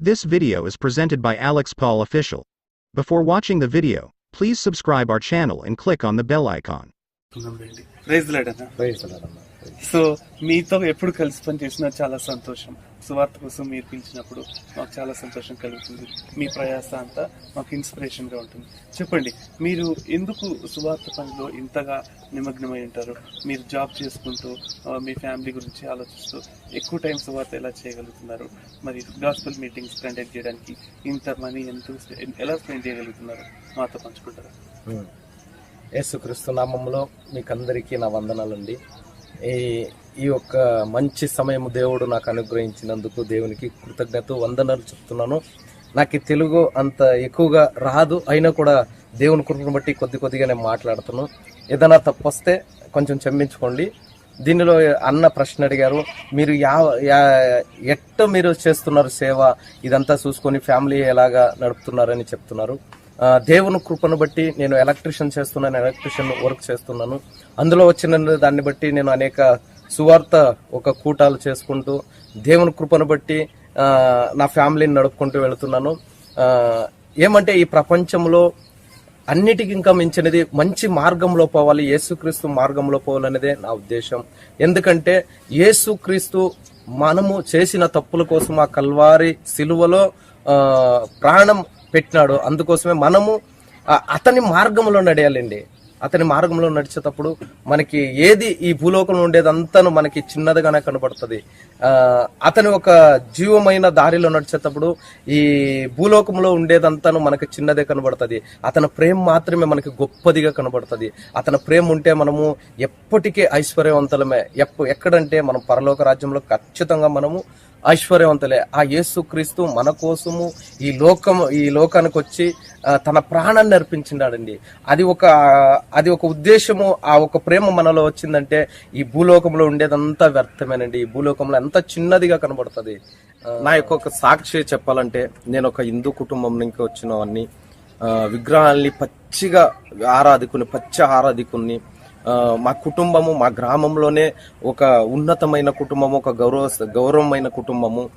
This video is presented by Alex Paul Official. Before watching the video, please subscribe our channel and click on the bell icon. రండి praise లేడన్నా praise lord. So మీతో ఎప్పుడు కలిసి పని చేసినా చాలా సంతోషం సువార్త కోసం మీరు పిలిచినప్పుడు మాకు చాలా సంతోషం కలుగుతుంది. మీ ప్రయాస అంతా మాకు ఇన్స్పిరేషన్గా ఉంటుంది. చెప్పండి మీరు ఎందుకు సువార్త పనిలో ఇంతగా నిమగ్నమై ఉంటారు? మీరు జాబ్ చేసుకుంటూ మీ ఫ్యామిలీ గురించి ఆలోచిస్తూ ఎక్కువ టైం సువార్త ఎలా చేయగలుగుతున్నారు? మరి గాస్పల్ మీటింగ్స్ కండక్ట్ చేయడానికి ఇంత మనీ ఎంత ఎలా స్పెండ్ చేయగలుగుతున్నారు? మాతో పంచుకుంటారు? ఉమ్. యేసుక్రీస్తు నామంలో మీకందరికీ నా వందనాలండి. ఈ ఈ యొక్క మంచి సమయం దేవుడు నాకు అనుగ్రహించినందుకు దేవునికి కృతజ్ఞత వందనాలు చెప్తున్నాను. నాకు తెలుగు అంత ఎక్కువగా రాదు అయినా కూడా దేవుని కృపను బట్టి కొద్ది కొద్దిగా నేను మాట్లాడుతాను. ఏదైనా తప్పు వస్తే కొంచెం క్షమించుకోండి. దీనిలో అన్న ప్రశ్న అడిగారు మీరు యా యా- ఎట్ట మీరు చేస్తున్నారు సేవ? ఇదంతా చూసుకొని ఫ్యామిలీ ఎలాగా నడుపుతున్నారని చెప్తున్నారు. దేవుని కృపను బట్టి నేను ఎలక్ట్రిషియన్ చేస్తున్నాను ఎలక్ట్రిషియన్ వర్క్ చేస్తున్నాను. అందులో వచ్చిన దాన్ని బట్టి నేను అనేక సువార్త ఒక కూటాలు చేసుకుంటూ దేవుని కృపను బట్టి నా ఫ్యామిలీని నడుపుకుంటూ వెళుతున్నాను. ఏమంటే ఈ ప్రపంచంలో అన్నిటికి ఇంకా మించినది మంచి మార్గంలో పోవాలి యేసుక్రీస్తు మార్గంలో పోవాలనేదే నా ఉద్దేశం. ఎందుకంటే యేసుక్రీస్తు మనము చేసిన తప్పుల కోసం ఆ కల్వారి సిలువలో ప్రాణం పెట్టినాడు. అందుకోసమే మనము అతని మార్గంలో నడయాలండి. అతని మార్గంలో నడిచేటప్పుడు మనకి ఏది ఈ భూలోకంలో ఉండేదంతాను మనకి చిన్నదిగానే కనబడుతుంది. అతని ఒక జీవమైన దారిలో నడిచేటప్పుడు ఈ భూలోకంలో ఉండేదంతాను మనకి చిన్నదే కనబడుతుంది. అతని ప్రేమ మాత్రమే మనకి గొప్పదిగా కనబడుతుంది. అతని ప్రేమ ఉంటే మనము ఎప్పటికీ ఐశ్వర్యవంతులమే. ఎప్పు ఎక్కడంటే మనం పరలోక రాజ్యంలో ఖచ్చితంగా మనము ఐశ్వర్యవంతులే. ఆ యేసుక్రీస్తు మన కోసము ఈ లోకం ఈ లోకానికి వచ్చి తన ప్రాణాన్ని అర్పించినాడండి. అది ఒక అది ఒక ఉద్దేశము ఆ ఒక ప్రేమ మనలో వచ్చిందంటే ఈ భూలోకంలో ఉండేదంతా వ్యర్థమేనండి. ఈ భూలోకంలో ఎంత చిన్నదిగా కనబడుతుంది. నా యొక్క ఒక సాక్షి చెప్పాలంటే నేను ఒక హిందూ కుటుంబం నుంచి వచ్చినవన్నీ ఆ, విగ్రహాల్ని పచ్చిగా ఆరాధికుని పచ్చి ఆరాధికుని మా కుటుంబము మా గ్రామంలోనే ఒక ఉన్నతమైన కుటుంబము ఒక గౌరవ గౌరవమైన కుటుంబము.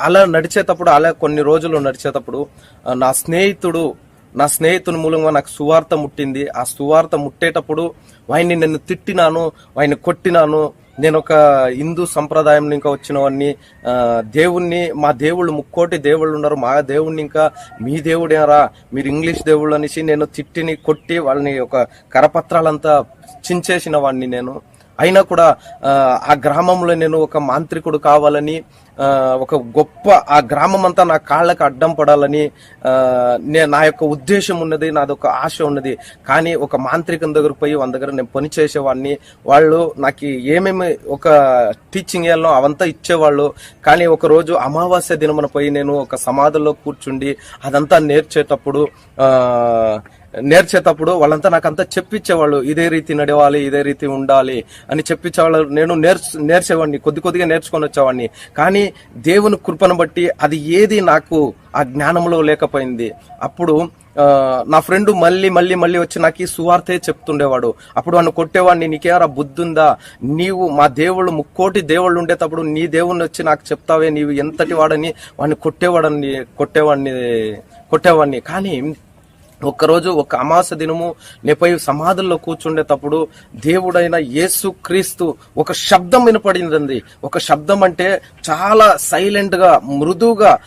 అలా నడిచేటప్పుడు అలా కొన్ని రోజులు నడిచేటప్పుడు నా స్నేహితుడు నా స్నేహితుని మూలంగా నాకు సువార్త ముట్టింది. ఆ సువార్త ముట్టేటప్పుడు వాడిని నేను తిట్టినాను వాడిని కొట్టినాను నేను ఒక హిందూ సంప్రదాయం ఇంకా వచ్చినవన్నీ దేవుణ్ణి మా దేవుళ్ళు ముక్కోటి దేవుళ్ళు ఉన్నారు మా దేవుణ్ణి ఇంకా మీ దేవుడేరా మీరు ఇంగ్లీష్ దేవుళ్ళు అనేసి నేను తిట్టిని కొట్టి వాళ్ళని ఒక కరపత్రాలంతా చించేసిన వాడిని నేను. అయినా కూడా ఆ, గ్రామంలో నేను ఒక మాంత్రికుడు కావాలని ఒక గొప్ప ఆ గ్రామం అంతా నా కాళ్ళకు అడ్డం పడాలని నేను నా యొక్క ఉద్దేశం ఉన్నది నాది ఒక ఆశ ఉన్నది. కానీ ఒక మాంత్రికం దగ్గర పోయి వాళ్ళ దగ్గర నేను పని చేసేవాడిని వాళ్ళు నాకు ఏమేమి ఒక టీచింగ్ ఇవ్వాలో అవంతా ఇచ్చేవాళ్ళు. కానీ ఒక రోజు అమావాస్య దినమున పోయి నేను ఒక సమాధిలో కూర్చుండి అదంతా నేర్చేటప్పుడు ఆ నేర్చేటప్పుడు వాళ్ళంతా నాకు అంతా చెప్పించేవాళ్ళు ఇదే రీతి నడవాలి ఇదే రీతి ఉండాలి అని చెప్పించేవాళ్ళు నేను నేర్చు నేర్చేవాడిని కొద్ది కొద్దిగా నేర్చుకొని వచ్చేవాడిని. కానీ దేవుని కృపను బట్టి అది ఏది నాకు ఆ జ్ఞానంలో లేకపోయింది. అప్పుడు నా ఫ్రెండ్ మళ్ళీ మళ్ళీ మళ్ళీ వచ్చి నాకు ఈ సువార్తే చెప్తుండేవాడు. అప్పుడు వాడిని కొట్టేవాడిని నీకేరా బుద్ధి ఉందా నీవు మా దేవుళ్ళు ముక్కోటి దేవుళ్ళు ఉండేటప్పుడు నీ దేవుణ్ణి వచ్చి నాకు చెప్తావే నీవు ఎంతటి వాడని వాడిని కొట్టేవాడని కొట్టేవాడిని కొట్టేవాడిని. కానీ ఒక్కరోజు ఒక అమాస దినము నేపై సమాధుల్లో కూర్చుండేటప్పుడు దేవుడైన యేసు క్రీస్తు ఒక శబ్దం వినపడిందండి ఒక శబ్దం అంటే చాలా సైలెంట్గా మృదువుగా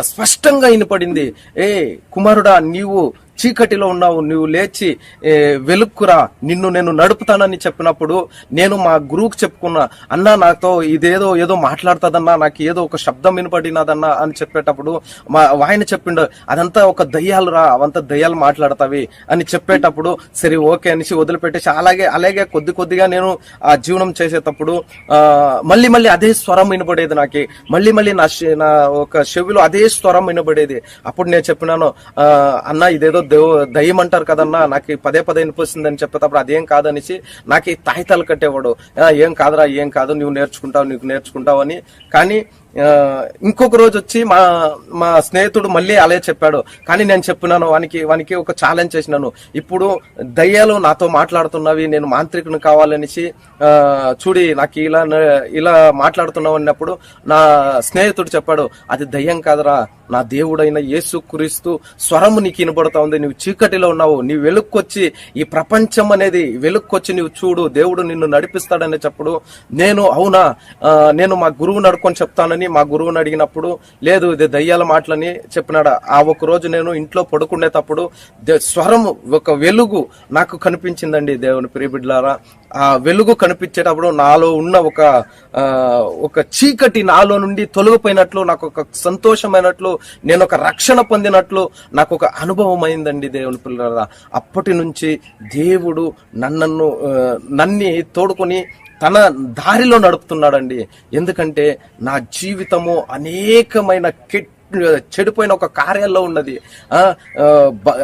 స్పష్టంగా వినపడింది. ఏ కుమారుడా నీవు చీకటిలో ఉన్నావు నువ్వు లేచి వెలుక్కురా నిన్ను నేను నడుపుతానని చెప్పినప్పుడు నేను మా గురువుకు చెప్పుకున్నా అన్నా నాతో ఇదేదో ఏదో మాట్లాడుతుందన్నా నాకు ఏదో ఒక శబ్దం వినపడినదన్నా అని చెప్పేటప్పుడు మా ఆయన చెప్పిండు అదంతా ఒక దయ్యాలు రా అవంతా దయ్యాలు మాట్లాడతావి అని చెప్పేటప్పుడు సరే ఓకే అనేసి వదిలిపెట్టేసి అలాగే అలాగే కొద్ది కొద్దిగా నేను ఆ జీవనం చేసేటప్పుడు మళ్ళీ మళ్ళీ అదే స్వరం వినపడేది నాకు. మళ్ళీ మళ్ళీ నా నా ఒక చెవిలో అదే స్వరం వినపడేది. అప్పుడు నేను చెప్పినాను అన్న ఇదేదో దేవు దయ్యం అంటారు కదన్నా నాకు పదే పదే వినిపిస్తుంది అని చెప్పేటప్పుడు అదేం కాదనేసి నాకు తాయితాలు కట్టేవాడు. ఏం కాదురా ఏం కాదు నువ్వు నేర్చుకుంటావు నీకు నేర్చుకుంటావు అని. కానీ ఇంకొక రోజు వచ్చి మా మా స్నేహితుడు మళ్ళీ అలాగే చెప్పాడు. కానీ నేను చెప్పినాను వానికి వానికి ఒక ఛాలెంజ్ చేసినాను. ఇప్పుడు దయ్యాలు నాతో మాట్లాడుతున్నవి నేను మాంత్రికుని కావాలనేసి చూడి నాకు ఇలా ఇలా మాట్లాడుతున్నావు అన్నప్పుడు నా స్నేహితుడు చెప్పాడు అది దయ్యం కాదురా నా దేవుడైన యేసు క్రీస్తు స్వరము నీకు వినబడతా ఉంది. నువ్వు చీకటిలో ఉన్నావు. నీ వెలుక్కొచ్చి ఈ ప్రపంచం అనేది వెలుక్కొచ్చి నువ్వు చూడు. దేవుడు నిన్ను నడిపిస్తాడని చెప్పుడు. నేను అవునా? నేను మా గురువుని అడుకొని చెప్తానని మా గురువుని అడిగినప్పుడు లేదు ఇది దయ్యాల మాటలని చెప్పినాడు? ఆ ఒక రోజు నేను ఇంట్లో పడుకునేటప్పుడు దే- స్వరం ఒక వెలుగు నాకు కనిపించిందండి దేవుని ప్రియబిడ్లారా. ఆ వెలుగు కనిపించేటప్పుడు నాలో ఉన్న ఒక ఒక చీకటి నాలో నుండి తొలగిపోయినట్లు నాకు ఒక సంతోషమైనట్లు నేను ఒక రక్షణ పొందినట్లు నాకు ఒక అనుభవం అయిందండి దేవుని పిల్లల అప్పటి నుంచి దేవుడు నన్నను నన్ని తోడుకొని తన దారిలో నడుపుతున్నాడండి. ఎందుకంటే నా జీవితము అనేకమైన కెట్ చెడిపోయిన ఒక కార్యాల్లో ఉన్నది.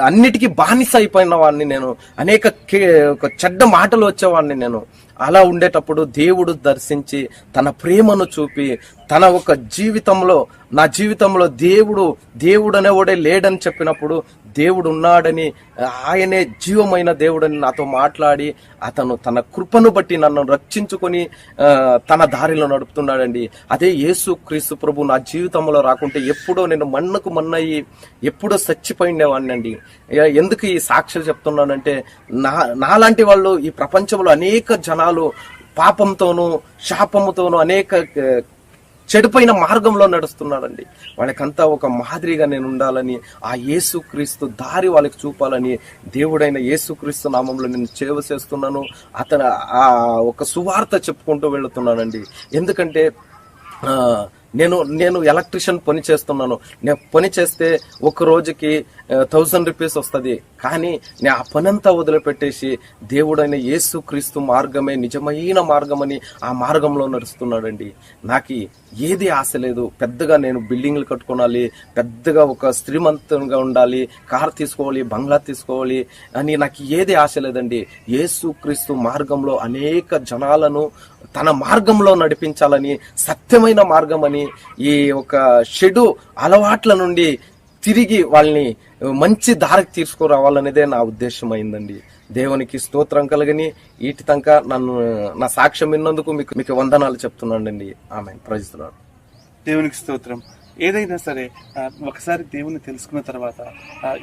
అన్నిటికీ బానిస అయిపోయిన వాడిని నేను అనేక కే- ఒక చెడ్డ మాటలు వచ్చేవాడిని నేను. అలా ఉండేటప్పుడు దేవుడు దర్శించి తన ప్రేమను చూపి తన ఒక జీవితంలో నా జీవితంలో దేవుడు దేవుడు అనేవాడే లేడని చెప్పినప్పుడు దేవుడు ఉన్నాడని ఆయనే జీవమైన దేవుడని నాతో మాట్లాడి అతను తన కృపను బట్టి నన్ను రక్షించుకొని తన దారిలో నడుపుతున్నాడండి. అదే యేసు క్రీస్తు ప్రభు నా జీవితంలో రాకుంటే ఎప్పుడో నేను మన్నుకు మన్నయ్యి ఎప్పుడో చచ్చిపోయిండేవాడిని అండి ఎందుకు ఈ సాక్షులు చెప్తున్నానంటే నా నాలాంటి వాళ్ళు ఈ ప్రపంచంలో అనేక జనాలు పాపంతోనూ శాపముతోనూ అనేక చెడిపోయిన మార్గంలో నడుస్తున్నాడండి వాళ్ళకంతా ఒక మాదిరిగా నేను ఉండాలని ఆ యేసుక్రీస్తు దారి వాళ్ళకి చూపాలని దేవుడైన యేసుక్రీస్తు నామంలో నేను సేవ చేస్తున్నాను. అతను ఆ ఒక సువార్త చెప్పుకుంటూ వెళుతున్నానండి. ఎందుకంటే ఆ, నేను నేను ఎలక్ట్రిషియన్ పని చేస్తున్నాను. నేను పని చేస్తే ఒక రోజుకి థౌజండ్ రూపీస్ వస్తుంది. కానీ నేను ఆ పనంతా వదిలిపెట్టేసి దేవుడైన యేసు క్రీస్తు మార్గమే నిజమైన మార్గమని ఆ మార్గంలో నడుస్తున్నాడండి. నాకు ఏది ఆశ లేదు. పెద్దగా నేను బిల్డింగ్లు కట్టుకోవాలి. పెద్దగా ఒక శ్రీమంతంగా ఉండాలి. కార్ తీసుకోవాలి బంగ్లా తీసుకోవాలి అని నాకు ఏది ఆశ లేదండి. యేసు క్రీస్తు మార్గంలో అనేక జనాలను తన మార్గంలో నడిపించాలని సత్యమైన మార్గం అని ఈ ఒక షెడు అలవాట్ల నుండి తిరిగి వాళ్ళని మంచి దారికి తీసుకురావాలనేదే నా ఉద్దేశం అయిందండి దేవునికి స్తోత్రం కలగని ఈటి తంక నన్ను నా సాక్ష్యం విన్నందుకు మీకు మీకు వందనాలు చెప్తున్నానండి. ఆమె ప్రజలు దేవునికి స్తోత్రం. ఏదైనా సరే ఒకసారి దేవుని తెలుసుకున్న తర్వాత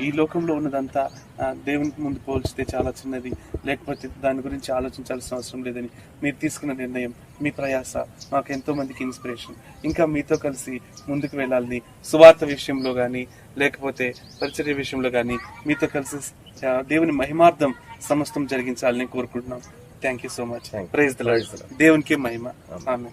ఈ లోకంలో ఉన్నదంతా దేవునికి ముందు పోల్చితే చాలా చిన్నది. లేకపోతే దాని గురించి ఆలోచించాల్సిన అవసరం లేదని మీరు తీసుకున్న నిర్ణయం మీ ప్రయాస మాకు ఎంతో మందికి ఇన్స్పిరేషన్. ఇంకా మీతో కలిసి ముందుకు వెళ్ళాలని సువార్త విషయంలో కానీ లేకపోతే పరిచర్య విషయంలో కానీ మీతో కలిసి దేవుని మహిమార్థం సమస్తం జరిగించాలని కోరుకుంటున్నాం. Thank you so much. Praise. దేవునికి మహిమ. ఆమె